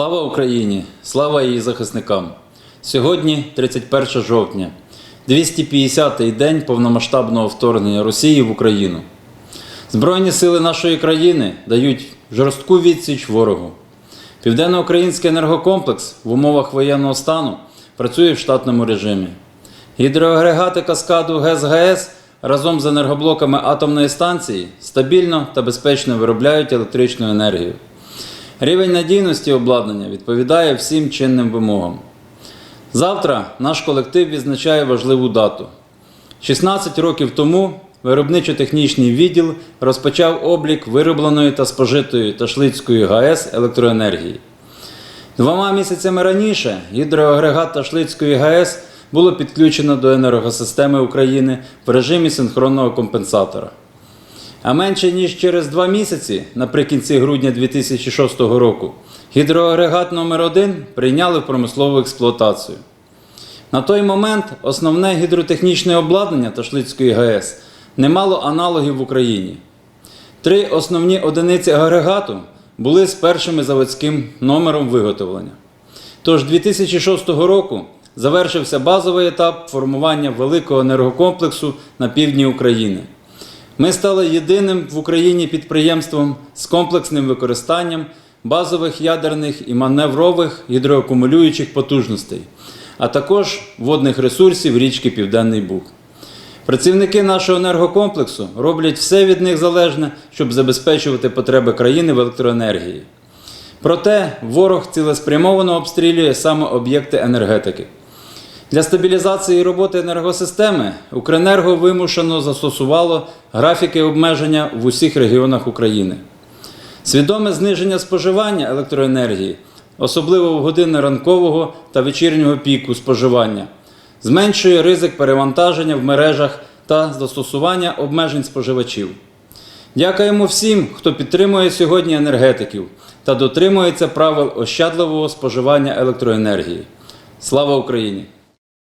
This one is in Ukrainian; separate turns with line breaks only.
Слава Україні! Слава її захисникам! Сьогодні 31 жовтня, 250-й день повномасштабного вторгнення Росії в Україну. Збройні сили нашої країни дають жорстку відсіч ворогу. Південноукраїнський енергокомплекс в умовах воєнного стану працює в штатному режимі. Гідроагрегати каскаду ГЕС-ГАЕС разом з енергоблоками атомної станції стабільно та безпечно виробляють електричну енергію. Рівень надійності обладнання відповідає всім чинним вимогам. Завтра наш колектив відзначає важливу дату. 16 років тому виробничо-технічний відділ розпочав облік виробленої та спожитої Ташлицької ГАЕС електроенергії. Двома місяцями раніше гідроагрегат Ташлицької ГАЕС було підключено до енергосистеми України в режимі синхронного компенсатора. А менше ніж через два місяці, наприкінці грудня 2006 року, гідроагрегат номер 1 прийняли в промислову експлуатацію. На той момент основне гідротехнічне обладнання Ташлицької ГАЕС не мало аналогів в Україні. Три основні одиниці агрегату були з першим заводським номером виготовлення. Тож 2006 року завершився базовий етап формування великого енергокомплексу на півдні України. Ми стали єдиним в Україні підприємством з комплексним використанням базових ядерних і маневрових гідроакумулюючих потужностей, а також водних ресурсів річки Південний Буг. Працівники нашого енергокомплексу роблять все від них залежне, щоб забезпечувати потреби країни в електроенергії. Проте ворог цілеспрямовано обстрілює саме об'єкти енергетики. Для стабілізації роботи енергосистеми Укренерго вимушено застосувало графіки обмеження в усіх регіонах України. Свідоме зниження споживання електроенергії, особливо в години ранкового та вечірнього піку споживання, зменшує ризик перевантаження в мережах та застосування обмежень споживачів. Дякуємо всім, хто підтримує сьогодні енергетиків та дотримується правил ощадливого споживання електроенергії. Слава Україні!